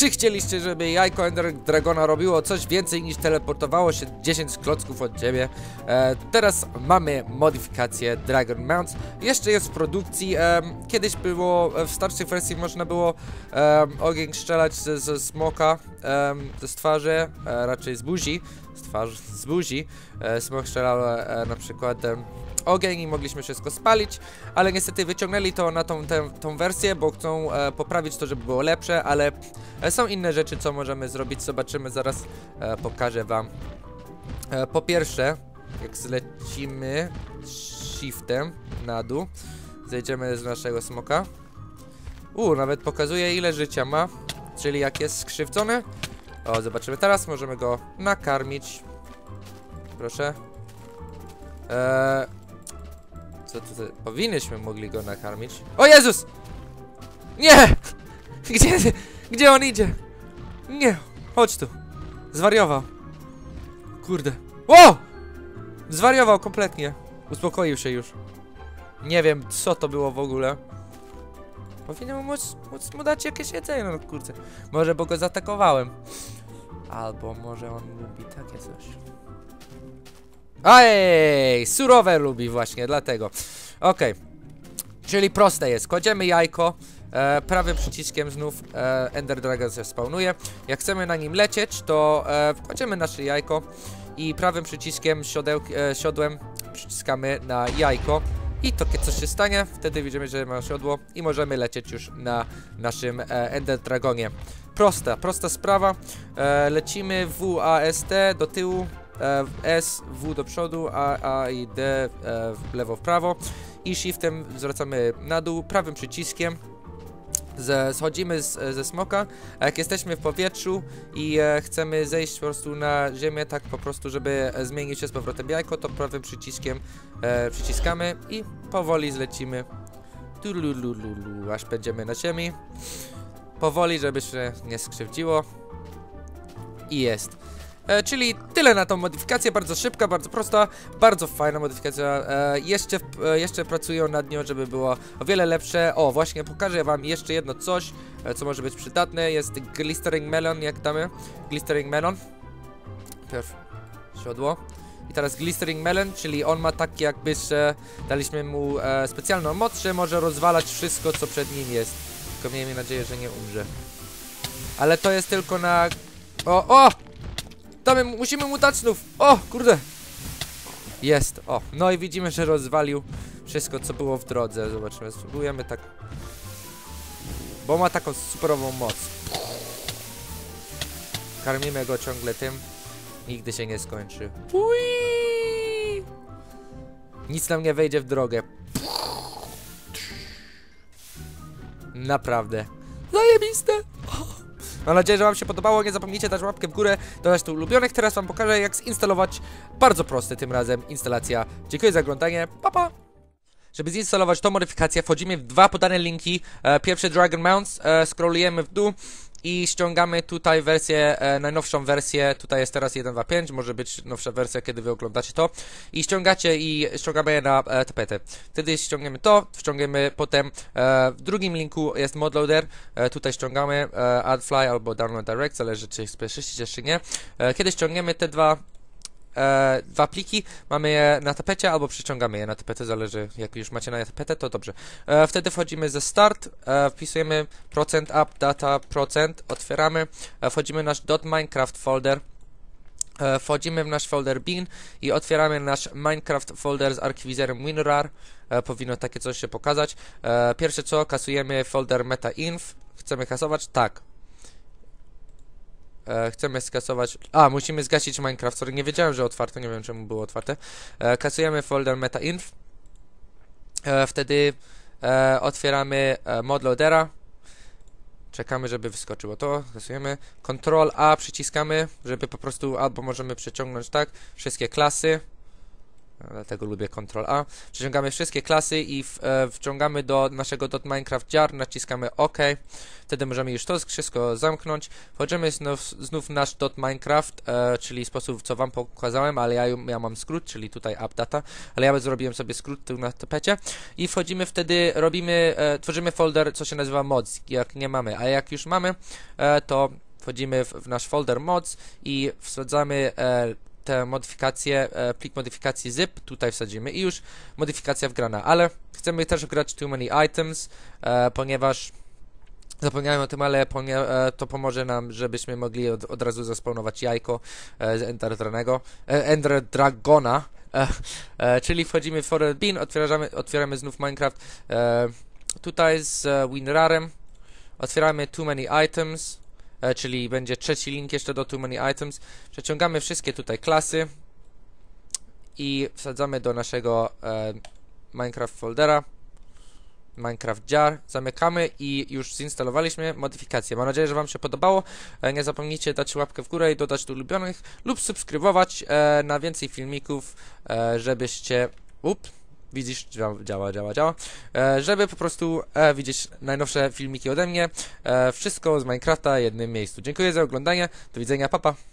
Czy chcieliście, żeby jajko Ender Dragona robiło coś więcej niż teleportowało się 10 klocków od ciebie? E, teraz mamy modyfikację Dragon Mounts. Jeszcze jest w produkcji. em, kiedyś było, e, w starszej wersji można było em, ogień strzelać ze, ze smoka, em, z twarzy, e, raczej z buzi. Z twarzy, z buzi. E, smok strzelał e, na przykład em, ogień i mogliśmy wszystko spalić, ale niestety wyciągnęli to na tą, tę, tą wersję, bo chcą e, poprawić to, żeby było lepsze, ale e, są inne rzeczy, co możemy zrobić, zobaczymy, zaraz e, pokażę wam. E, po pierwsze, jak zlecimy shiftem na dół, zejdziemy z naszego smoka. U, nawet pokazuje ile życia ma, czyli jak jest skrzywdzony. O, zobaczymy teraz, możemy go nakarmić. Proszę. Eee, co to? Powinnyśmy mogli go nakarmić. O Jezus! Nie! Gdzie, gdzie on idzie? Nie, chodź tu. Zwariował. Kurde. O! Zwariował kompletnie. Uspokoił się już. Nie wiem, co to było w ogóle. Powinienem móc, móc mu dać jakieś jedzenie, no kurczę. Może, bo go zaatakowałem. Albo może on lubi takie coś. Ej, surowe lubi właśnie, dlatego. Okej. Czyli proste jest. Kładziemy jajko, e, prawym przyciskiem znów e, Ender Dragon się spawnuje. Jak chcemy na nim lecieć, to e, kładziemy nasze jajko i prawym przyciskiem siodeł, e, siodłem przyciskamy na jajko. I to kiedy coś się stanie, wtedy widzimy, że ma siodło i możemy lecieć już na naszym e, Ender Dragonie. Prosta, prosta sprawa. E, lecimy W, A, S, T do tyłu, e, S, W do przodu, A, A i D e, w lewo, w prawo i shiftem zwracamy na dół, prawym przyciskiem ze, schodzimy z, ze smoka, a jak jesteśmy w powietrzu i e, chcemy zejść po prostu na ziemię, tak po prostu, żeby e, zmienić się z powrotem jajko, to prawym przyciskiem e, przyciskamy i powoli zlecimy Tululululu, aż będziemy na ziemi. Powoli, żeby się nie skrzywdziło. I jest. E, czyli tyle na tą modyfikację, bardzo szybka, bardzo prosta, bardzo fajna modyfikacja. E, jeszcze, e, jeszcze pracują nad nią, żeby było o wiele lepsze. O, właśnie pokażę wam jeszcze jedno coś, e, co może być przydatne. Jest Glistering Melon, jak damy? Glistering Melon. Pierw siodło. I teraz Glistering Melon, czyli on ma takie jakby, że daliśmy mu e, specjalną moc, że może rozwalać wszystko, co przed nim jest. Tylko miejmy nadzieję, że nie umrze. Ale to jest tylko na... O, o! Damy, mu- musimy mu dać znów. O, kurde. Jest, o. No i widzimy, że rozwalił wszystko, co było w drodze. Zobaczymy, spróbujemy tak. Bo ma taką superową moc. Karmimy go ciągle tym. Nigdy się nie skończy. Ui! Nic nam nie wejdzie w drogę. Naprawdę. Zajebiste. Mam nadzieję, że Wam się podobało. Nie zapomnijcie dać łapkę w górę, dodać tu ulubionych. Teraz Wam pokażę, jak zinstalować bardzo prosty tym razem instalacja. Dziękuję za oglądanie. Pa, pa! Żeby zinstalować tą modyfikację, wchodzimy w dwa podane linki. E, pierwszy Dragon Mounts, e, scrollujemy w dół i ściągamy tutaj wersję, e, najnowszą wersję. Tutaj jest teraz 1.2.5, może być nowsza wersja, kiedy Wy oglądacie to. I ściągacie i ściągamy je na e, tapetę. Wtedy ściągniemy to, ściągniemy potem e, w drugim linku jest modloader. E, tutaj ściągamy e, AdFly albo Download Direct, zależy czy spieszycie czy nie. E, kiedy ściągniemy te dwa e, dwa pliki, mamy je na tapecie albo przyciągamy je na tapetę, zależy jak już macie na tapetę, to dobrze. E, wtedy wchodzimy ze start, e, wpisujemy procent up, data, procent, otwieramy, e, wchodzimy w nasz .minecraft folder, e, wchodzimy w nasz folder bin i otwieramy nasz Minecraft folder z archiwizerem WinRAR, e, powinno takie coś się pokazać. E, pierwsze co, kasujemy folder metainf, chcemy kasować? Tak. E, chcemy skasować. A, musimy zgasić Minecraft. Sorry, nie wiedziałem, że otwarte. Nie wiem, czemu było otwarte. E, kasujemy folder metainf. E, wtedy e, otwieramy e, modloadera. Czekamy, żeby wyskoczyło to. Kasujemy. Ctrl A przyciskamy, żeby po prostu albo możemy przeciągnąć tak wszystkie klasy. Dlatego lubię Ctrl A. Przeciągamy wszystkie klasy i w, e, wciągamy do naszego .minecraft jar, naciskamy OK. Wtedy możemy już to wszystko zamknąć. Wchodzimy znów, znów w nasz .minecraft, e, czyli sposób, co wam pokazałem, ale ja, ja mam skrót, czyli tutaj updata, ale ja zrobiłem sobie skrót tu na tapecie. I wchodzimy wtedy, robimy, e, tworzymy folder, co się nazywa mods, jak nie mamy, a jak już mamy, e, to wchodzimy w, w nasz folder mods i wsadzamy e, te modyfikacje, e, plik modyfikacji zip, tutaj wsadzimy i już modyfikacja wgrana, ale chcemy też wgrać too many items, e, ponieważ zapomniałem o tym, ale e, to pomoże nam, żebyśmy mogli od, od razu zaspawnować jajko z Ender, Dranego, Ender Dragona, czyli wchodzimy w Forest Bean, otwieramy, otwieramy znów Minecraft, tutaj z WinRarem, otwieramy too many items, e, czyli będzie trzeci link jeszcze do Too Many Items. Przeciągamy wszystkie tutaj klasy i wsadzamy do naszego e, Minecraft foldera. Minecraft jar, zamykamy i już zinstalowaliśmy modyfikacje. Mam nadzieję, że Wam się podobało. E, nie zapomnijcie dać łapkę w górę i dodać do ulubionych lub subskrybować e, na więcej filmików, żebyście... Up, widzisz, działa, działa, działa. E, żeby po prostu e, widzieć najnowsze filmiki ode mnie. E, wszystko z Minecrafta w jednym miejscu. Dziękuję za oglądanie. Do widzenia, papa.